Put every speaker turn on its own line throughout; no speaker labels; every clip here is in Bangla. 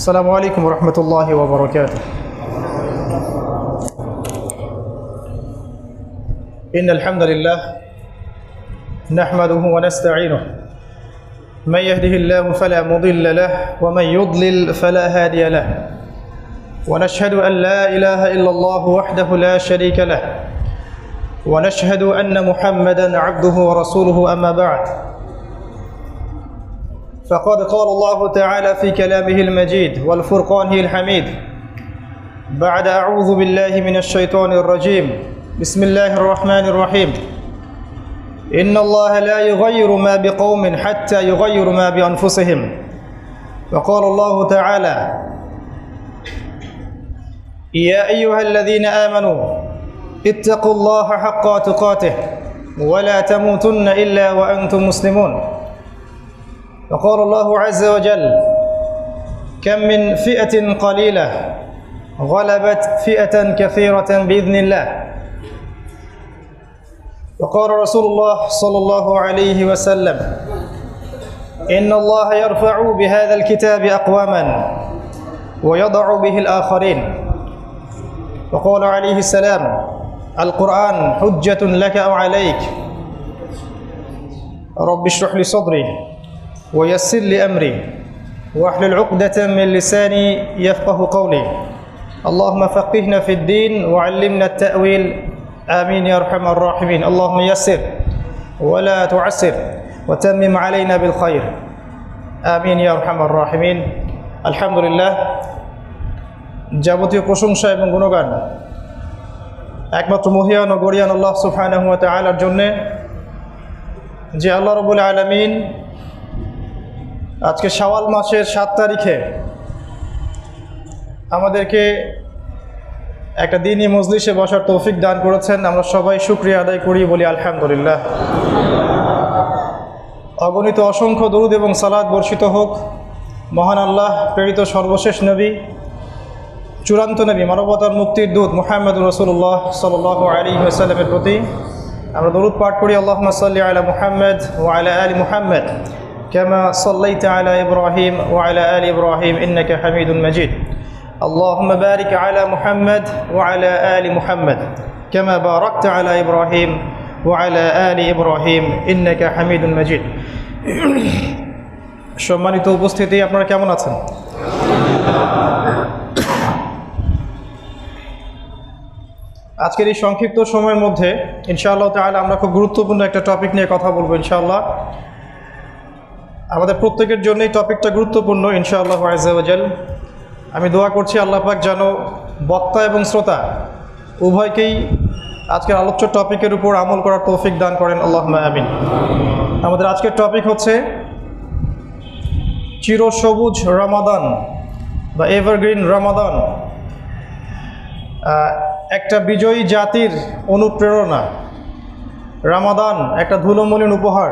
السلام عليكم ورحمة الله وبركاته. إن الحمد لله نحمده ونستعينه. من يهده الله فلا مضل له ومن يضلل فلا هادي له. ونشهد أن لا إله إلا الله وحده لا شريك له. ونشهد أن محمدا عبده ورسوله أما بعد. فقد قال الله تعالى في كلامه المجيد والفرقان الحميد. بعد أعوذ بالله من الشيطان الرجيم. بسم الله الرحمن الرحيم. إن الله لا يغير ما بقوم حتى يغير ما بأنفسهم. وقال الله تعالى يا أيها الذين آمنوا اتقوا الله حق تقاته ولا تموتن إلا وأنتم مسلمون. وقال الله عز وجل كم من فئة قليلة غلبت فئة كثيرة بإذن الله. وقال رسول الله صلى الله عليه وسلم إن الله يرفع بهذا الكتاب أقواما ويضع به الآخرين. وقال عليه السلام القرآن حجة لك أو عليك. رب اشرح لي صدري. ويسر لي أمري واحلل عقدة من لساني يفقه قولي اللهم فقهنا في الدين وعلمنا التأويل آمين يا أرحم الراحمين اللهم يسر ولا تعسر وتمم علينا بالخير آمين يا أرحم الراحمين الحمد لله যাবতীয় প্রশংসা এবং গুণগান একমাত্র মহিয়ান ও গরিয়ান আল্লাহ সুফানাহু তালার জন্যে যে আল্লাহ রবুল আলমিন আজকে শাওয়াল মাসের সাত তারিখে আমাদেরকে একটা দিনই মজলিসে বসার তৌফিক দান করেছেন। আমরা সবাই শুক্রিয়া আদায় করি বলি আলহামদুলিল্লাহ। অগণিত অসংখ্য দরুদ এবং সালাদ বর্ষিত হোক। মহান আল্লাহ, প্রেরিত সর্বশেষ নবী, চূড়ান্ত নবী, মানবতার মুক্তির দূত মোহাম্মদ রসুল্লাহ সাল আলী সাল্লামের প্রতি আমরা দরুদ পাঠ করি। আল্লাহ সাল্লি আলা মুহাম্মদ ও আলা আলী মুহাম্মদ। كما صليت على إبراهيم وعلى آل إبراهيم إنك حميد مجيد اللهم بارك على محمد وعلى آل محمد كما باركت على إبراهيم وعلى آل إبراهيم إنك حميد مجيد সম্মানিত উপস্থিতি আপনারা কেমন আছেন আজকের এই সংক্ষিপ্ত সময়ের মধ্যে ইনশাআল্লাহ তাহলে আমরা খুব গুরুত্বপূর্ণ একটা টপিক নিয়ে কথা বলবো ইনশাআল্লাহ আমাদের প্রত্যেকের জন্য এই টপিকটা গুরুত্বপূর্ণ, ইনশাআল্লাহ আজাল আমি দোয়া করছি আল্লাহ পাক যেন বক্তা এবং শ্রোতা উভয়কেই আজকের আলোচ্য টপিকের উপর আমল করার তৌফিক দান করেন। আল্লাহ আমিন। আমাদের আজকের টপিক হচ্ছে চিরসবুজ রমাদান বা এভারগ্রিন রমাদান। একটা বিজয়ী জাতির অনুপ্রেরণা। রামাদান একটা ধুলোমলিন উপহার।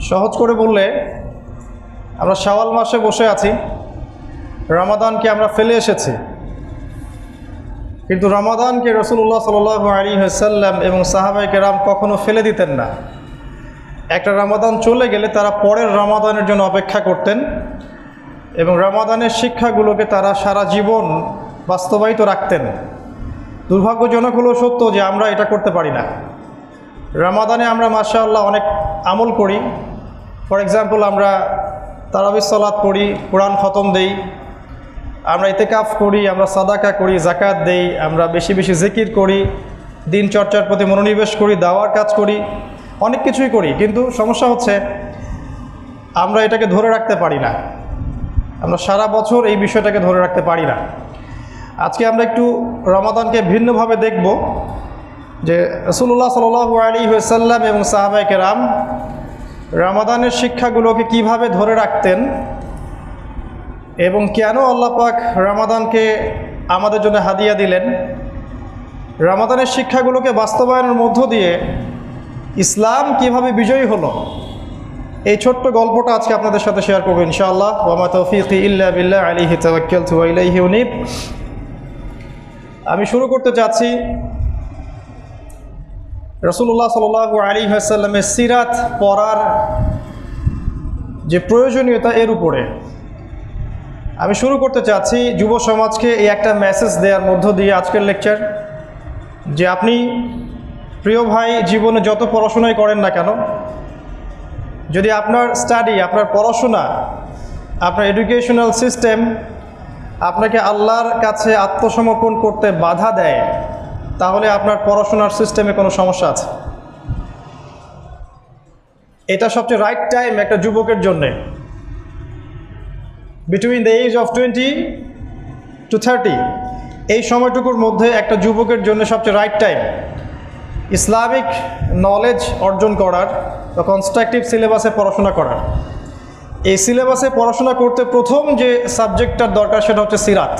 সহজ করে বললে, আমরা শাওয়াল মাসে বসে আছি, রামাদানকে আমরা ফেলে এসেছি। কিন্তু রমাদানকে রসুল্লাহ সাল আলী সাল্লাম এবং সাহাবাইকে রাম কখনো ফেলে দিতেন না। একটা রামাদান চলে গেলে তারা পরের রামাদানের জন্য অপেক্ষা করতেন এবং রামাদানের শিক্ষাগুলোকে তারা সারা জীবন বাস্তবায়িত রাখতেন। দুর্ভাগ্যজনক হলেও সত্য যে আমরা এটা করতে পারি না। রামাদানে আমরা মাসা অনেক আমল করি ফর এক্সাম্পল আমরা তারাবিস সালাত পড়ি, কোরআন খতম দেই, আমরা ইতেকাফ করি, আমরা সাদাকা করি জাকাত দেই, আমরা বেশি বেশি জিকির করি, দিন চর্চার প্রতি মনোনিবেশ করি, দাওয়ার কাজ করি, অনেক কিছুই করি। কিন্তু সমস্যা হচ্ছে, আমরা এটাকে ধরে রাখতে পারি না। আমরা সারা বছর এই বিষয়টাকে ধরে রাখতে পারি না। আজকে আমরা একটু রমাদানকে ভিন্নভাবে দেখব যে রসুল্লাহ সাল আলী সাল্লাম এবং সাহাবাইকে রাম রামাদানের শিক্ষাগুলোকে কীভাবে ধরে রাখতেন এবং কেন পাক রামাদানকে আমাদের জন্য হাদিয়া দিলেন, রামাদানের শিক্ষাগুলোকে বাস্তবায়নের মধ্য দিয়ে ইসলাম কীভাবে বিজয়ী হলো, এই ছোট্ট গল্পটা আজকে আপনাদের সাথে শেয়ার করব ইনশাআল্লাহ। ওয়ামা তৌফিক ইল্লা বিল্লাহ আলিহি তাওয়াক্কাল তু ইলাইহি আমি শুরু করতে চাচ্ছি রসুল্লাহ সাল আলী আসাল্লামের সিরাত পড়ার যে প্রয়োজনীয়তা এর উপরে। আমি শুরু করতে চাচ্ছি যুব সমাজকে এই একটা মেসেজ দেওয়ার মধ্য দিয়ে আজকের লেকচার যে আপনি প্রিয় ভাই জীবনে যত পড়াশোনাই করেন না কেন, যদি আপনার স্টাডি আপনার পড়াশোনা, আপনার এডুকেশনাল সিস্টেম আপনাকে আল্লাহর কাছে আত্মসমর্পণ করতে বাধা দেয় তাহলে আপনার পড়াশোনার সিস্টেমে কোনো সমস্যা আছে? এটা সবচেয়ে রাইট টাইম একটা যুবকের জন্যে। Between the age of twenty to thirty এই সময়টুকুর মধ্যে একটা যুবকের জন্য সবচেয়ে রাইট টাইম ইসলামিক নলেজ অর্জন করার বা কনস্ট্রাকটিভ সিলেবাসে পড়াশোনা করার। এই সিলেবাসে পড়াশোনা করতে প্রথম যে সাবজেক্টটার দরকার সেটা হচ্ছে সিরাত।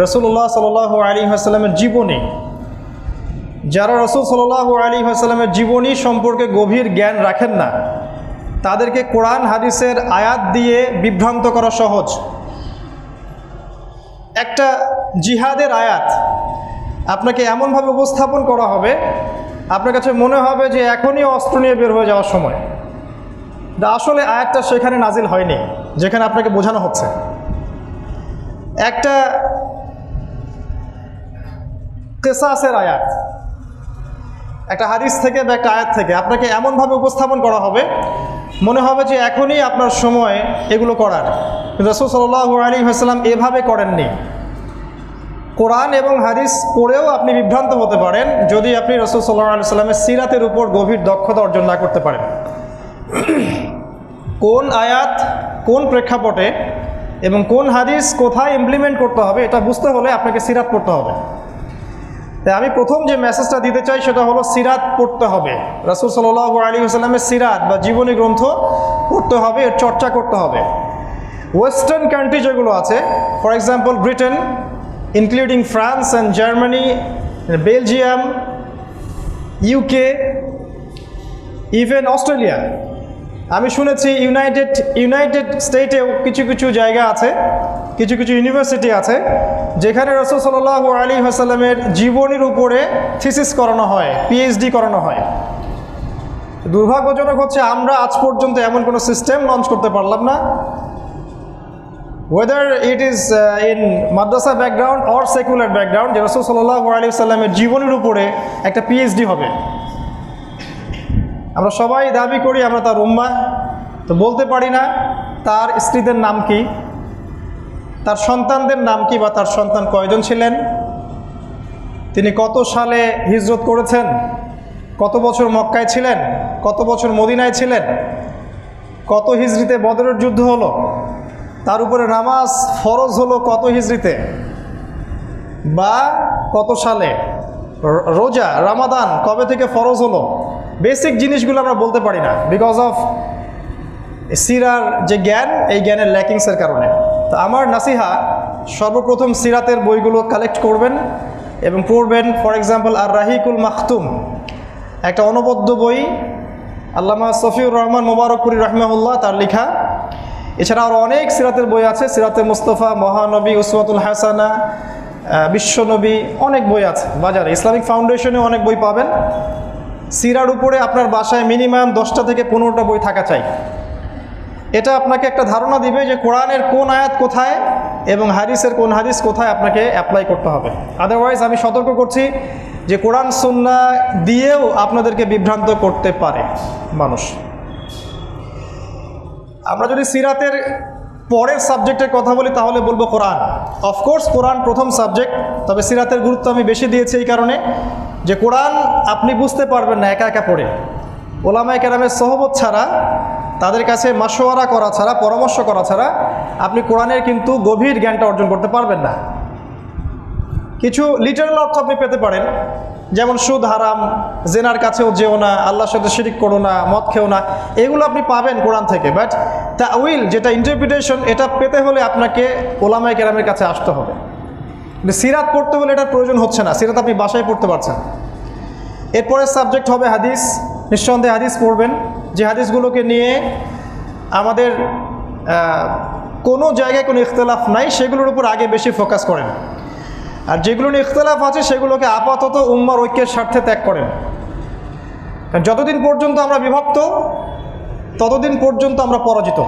রসুল্লাহ সাল আলী হাসাল্লামের জীবনী, যারা রসুল সাল আলী হাসাল্লামের জীবনী সম্পর্কে গভীর জ্ঞান রাখেন না, তাদেরকে কোরআন হাদিসের আয়াত দিয়ে বিভ্রান্ত করা সহজ। একটা জিহাদের আয়াত আপনাকে এমনভাবে উপস্থাপন করা হবে, আপনার কাছে মনে হবে যে এখনই অস্ত্র নিয়ে বের হয়ে যাওয়ার সময়। আসলে আয়াতটা সেখানে নাজিল হয়নি, যেখানে আপনাকে বোঝানো হচ্ছে। একটা কেসাসের আয়াত। একটা হাদিস থেকে বা একটা আয়াত থেকে আপনাকে এমনভাবে উপস্থাপন করা হবে, মনে হবে যে এখনই আপনার সময় এগুলো করার। রসুল সাল্লাহ আলী হাসলাম এভাবে করেননি। কোরআন এবং হাদিস পড়েও আপনি বিভ্রান্ত হতে পারেন, যদি আপনি রসুল সাল্লাহ আলি সাল্লামের সিরাতের উপর গভীর দক্ষতা অর্জন না করতে পারেন। কোন আয়াত কোন প্রেক্ষাপটে এবং কোন হাদিস কোথায় ইমপ্লিমেন্ট করতে হবে, এটা বুঝতে হলে আপনাকে সিরাত পড়তে হবে। আমি প্রথম যে মেসেজটা দিতে চাই সেটা হলো সিরাত পড়তে হবে। রাসুল সাল্লাহ আলী আসলামের সিরাত বা জীবনী গ্রন্থ পড়তে হবে, এর চর্চা করতে হবে। ওয়েস্টার্ন কান্ট্রি যেগুলো আছে for example Britain including France and Germany Belgium UK even Australia আমি শুনেছি ইউনাইটেড ইউনাইটেড স্টেটেও কিছু কিছু জায়গা আছে, কিছু কিছু ইউনিভার্সিটি আছে যেখানে রসুল সাল্লাহ আলী হাসাল্লামের জীবনীর উপরে থিসিস করানো হয় পিএইচডি করানো হয়। দুর্ভাগ্যজনক হচ্ছে আমরা আজ পর্যন্ত এমন কোনো সিস্টেম লঞ্চ করতে পারলাম না। Whether it is in madrasa background or secular background যে রসুল সাল্লাহ আলী সাল্লামের জীবনের উপরে একটা পিএইচডি হবে। আমরা সবাই দাবি করি আমরা তার উম্মা, তো বলতে পারি না তার স্ত্রীদের নাম কি। তার সন্তানদের নাম কি বা তার সন্তান কয়জন ছিলেন? তিনি কত সালে হিজরত করেছেন? কত বছর মক্কায় ছিলেন? কত বছর মদিনায় ছিলেন? কত হিজড়িতে বদরের যুদ্ধ হলো? তার উপরে নামাজ ফরজ হলো কত হিজড়িতে বা কত সালে? রোজা, রামাদান কবে থেকে ফরজ হলো? বেসিক জিনিসগুলো আমরা বলতে পারি না। বিকজ অফ সিরার যে জ্ঞান, এই জ্ঞানের ল্যাকিংসের কারণে। তো আমার নাসিহা সর্বপ্রথম সিরাতের বইগুলো কালেক্ট করবেন এবং পড়বেন ফর এক্সাম্পল আর রাহিকুল মাখতুম, একটা অনবদ্য বই, আল্লামা সফিউর রহমান মোবারকপুরি রহমাউল্লাহ তার লেখা। এছাড়া আরও অনেক সিরাতের বই আছে, সিরাতে মুস্তফা, মহানবী উসমাতুল হাসানা বিশ্বনবী, অনেক বই আছে, বাজারে। ইসলামিক ফাউন্ডেশনে অনেক বই পাবেন। সিরার উপরে আপনার বাসায় মিনিমাম দশটা থেকে পনেরোটা বই থাকা চাই। এটা আপনাকে একটা ধারণা দিবে যে কোরআনের কোন আয়াত কোথায় এবং হাদিসের কোন হাদিস কোথায় আপনাকে অ্যাপ্লাই করতে হবে। আদারওয়াইজ আমি সতর্ক করছি যে কোরআন, সুন্না দিয়েও আপনাদেরকে বিভ্রান্ত করতে পারে মানুষ। আমরা যদি সিরাতের পরের সাবজেক্টের কথা বলি, তাহলে বলব কোরআন। অফকোর্স কোরআন প্রথম সাবজেক্ট, তবে সিরাতের গুরুত্ব আমি বেশি দিয়েছি এই কারণে যে কোরআন আপনি বুঝতে পারবেন না একা একা পড়ে। ওলামায় কেরামের সহবত ছাড়া তাদের কাছে মাসোয়ারা করা ছাড়া, পরামর্শ করা ছাড়া আপনি কোরআনের কিন্তু গভীর জ্ঞানটা অর্জন করতে পারবেন না। কিছু লিটারাল অর্থ আপনি পেতে পারেন, যেমন সুদ হারাম, জেনার কাছেও যেও না, আল্লাহর সাথে শিরিক করো না, মদ খেও না, এগুলো আপনি পাবেন কোরআন থেকে। বাট তা উইল যেটা ইন্টারপ্রিটেশন এটা পেতে হলে আপনাকে ওলামায় কেরামের কাছে আসতে হবে। সিরাত পড়তে হলে এটার প্রয়োজন হচ্ছে না, সিরাত আপনি বাসায় পড়তে পারছেন এরপরের সাবজেক্ট হবে হাদিস। নিঃসন্দেহে হাদিস পড়বেন, যে হাদিসগুলোকে নিয়ে আমাদের কোনো জায়গায় কোনো ইখতলাফ নাই, সেগুলোর উপর আগে বেশি ফোকাস করেন। আর যেগুলো নিয়ে ইখতলাফ আছে, সেগুলোকে আপাতত উম্মার ঐক্যের স্বার্থে ত্যাগ করেন। যতদিন পর্যন্ত আমরা বিভক্ত, ততদিন পর্যন্ত আমরা পরাজিত।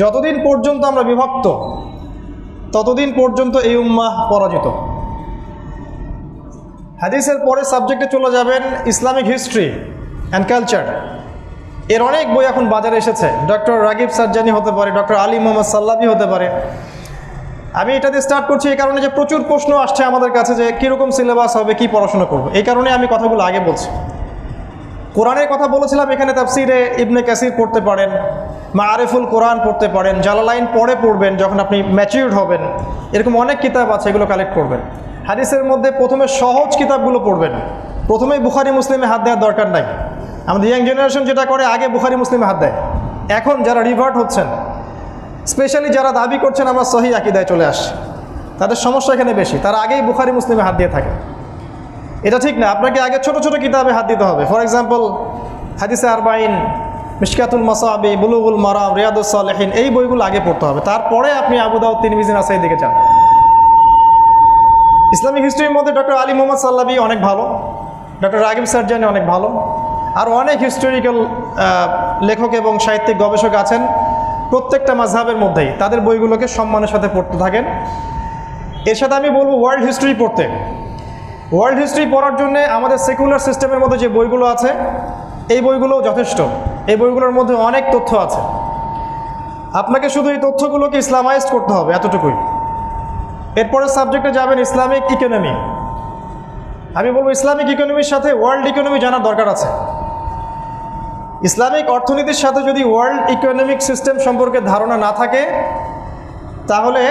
যতদিন পর্যন্ত আমরা বিভক্ত, ততদিন পর্যন্ত এই উম্মাহ পরাজিত। হাদিসের পরে সাবজেক্টে চলে যাবেন ইসলামিক হিস্ট্রি অ্যান্ড কালচার এর অনেক বই এখন বাজারে এসেছে। ডক্টর রাগিব সার্জানি হতে পারে ডক্টর আলী মোহাম্মদ সাল্লাবি হতে পারে। আমি এটাতে স্টার্ট করছি এই কারণে যে প্রচুর প্রশ্ন আসছে আমাদের কাছে যে কীরকম সিলেবাস হবে, কি পড়াশোনা করব। এই কারণে আমি কথাগুলো আগে বলছি। কোরআনের কথা বলেছিলাম, এখানে তাফসিরে ইবনে ক্যাসির পড়তে পারেন মা আরেফুল কোরআন পড়তে পারেন, জালালাইন পরে পড়বেন যখন আপনি ম্যাচিউরড হবেন। এরকম অনেক কিতাব আছে, এগুলো কালেক্ট করবেন। হাদিসের মধ্যে প্রথমে সহজ কিতাবগুলো পড়বেন। প্রথমেই বুখারি, মুসলিমে হাত দেওয়ার দরকার নাই। আমাদের ইয়াং জেনারেশন যেটা করে, আগে বুখারি, মুসলিমে হাত দেয়। এখন যারা রিভার্ট হচ্ছেন স্পেশালি যারা দাবি করছেন, আমরা সহি আকিদায় চলে আসছি। তাদের সমস্যা এখানে বেশি। তারা আগেই বুখারি, মুসলিমে হাত দিয়ে থাকে। এটা ঠিক না। আপনাকে আগে ছোট ছোট কিতাবে হাত দিতে হবে। ফর এক্সাম্পল হাদিসে আরবাইন, মিশকাতুল মাসাবি, বুলুগুল মারাম, রিয়াদুস সালেহিন, এই বইগুলো আগে পড়তে হবে। তারপরে আপনি আবুদাউদ তিন মিজিন আসাই দিকে যান। ইসলামিক হিস্ট্রির মধ্যে ডক্টর আলী মোহাম্মদ সাল্লাবি অনেক ভালো, ডক্টর রাগিব সার্জানি অনেক ভালো, আর অনেক হিস্টোরিক্যাল লেখক এবং সাহিত্যিক গবেষক আছেন প্রত্যেকটা মাঝহাবের মধ্যেই। তাদের বইগুলোকে সম্মানের সাথে পড়তে থাকেন। এর সাথে আমি বলব ওয়ার্ল্ড হিস্ট্রি পড়তে। ওয়ার্ল্ড হিস্ট্রি পড়ার জন্য আমাদের সেকুলার সিস্টেমের মধ্যে যে বইগুলো আছে, এই বইগুলো যথেষ্ট। এই বইগুলোর মধ্যে অনেক তথ্য আছে। আপনাকে শুধু এই তথ্যগুলোকে ইসলামাইজড করতে হবে এতটুকুই। এরপরে সাবজেক্টে যাবেন ইসলামিক ইকোনমি আমি বলব ইসলামিক ইকোনমির সাথে ওয়ার্ল্ড ইকোনমি জানার দরকার আছে। ইসলামিক অর্থনীতির সাথে যদি ওয়ার্ল্ড ইকোনমিক সিস্টেম সম্পর্কে ধারণা না থাকে, তাহলে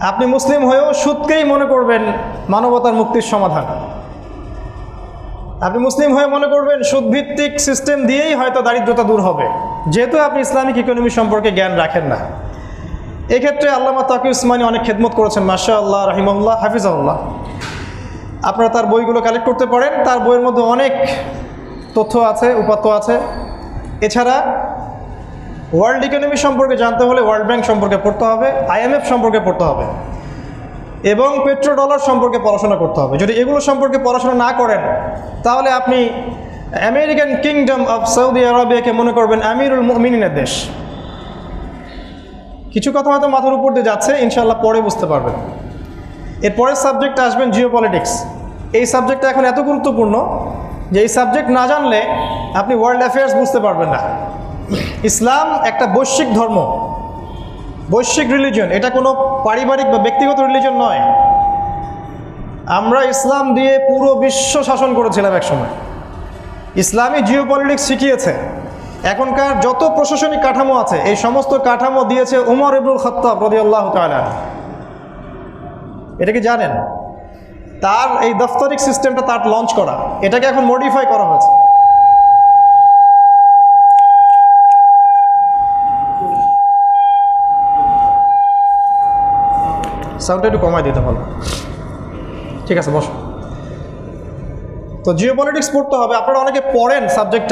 আপনি মুসলিম হয়েও সুদকেই মনে করবেন মানবতার মুক্তির সমাধান। আপনি মুসলিম হয়ে মনে করবেন সুদভিত্তিক সিস্টেম দিয়েই হয়তো দারিদ্রতা দূর হবে। যেহেতু আপনি ইসলামিক ইকোনমি সম্পর্কে জ্ঞান রাখেন না। এক্ষেত্রে আল্লামা তাকি উসমানী অনেক খেদমত করেছেন মাসা আল্লাহ রাহিমাল্লাহ হাফিজাউল্লাহ আপনারা তার বইগুলো কালেক্ট করতে পারেন, তার বইয়ের মধ্যে অনেক তথ্য আছে, উপাত্ত আছে। এছাড়া ওয়ার্ল্ড ইকোনমি সম্পর্কে জানতে হলে ওয়ার্ল্ড ব্যাংক সম্পর্কে পড়তে হবে আইএমএফ সম্পর্কে পড়তে হবে, এবং পেট্রো ডলার সম্পর্কে পড়াশোনা করতে হবে। যদি এগুলো সম্পর্কে পড়াশোনা না করেন, তাহলে আপনি আমেরিকান কিংডম অফ সৌদি আরবিয়াকে মনে করবেন আমিরুল মিনিনের দেশ। কিছু কথা হয়তো মাথার উপর দিয়ে যাচ্ছে ইনশাল্লাহ পরে বুঝতে পারবেন। এরপরের সাবজেক্টে আসবেন জিও পলিটিক্স এই সাবজেক্টটা এখন এত গুরুত্বপূর্ণ যে এই সাবজেক্ট না জানলে আপনি ওয়ার্ল্ড অ্যাফেয়ার্স বুঝতে পারবেন না। ইসলাম একটা বৈশ্বিক ধর্ম, বৈশ্বিক রিলিজন এটা কোনো পারিবারিক বা ব্যক্তিগত রিলিজন নয়। আমরা ইসলাম দিয়ে পুরো বিশ্ব শাসন করেছিলাম একসময়। ইসলামী জিও পলিটিক্স শিখিয়েছে। এখনকার যত প্রশাসনিক কাঠামো আছে, এই সমস্ত কাঠামো দিয়েছে উমর ইবুল খত্তাব রদি আল্লাহ এটা কি জানেন? তার এই দফতরিক সিস্টেমটা তার লঞ্চ করা। এটাকে এখন মডিফাই করা হয়েছে। সাউন্ডটা একটু কমাই দিতে ভালো ঠিক আছে, বসো। তো জিও পলিটিক্স পড়তে হবে। আপনারা অনেকে পড়েন সাবজেক্টটা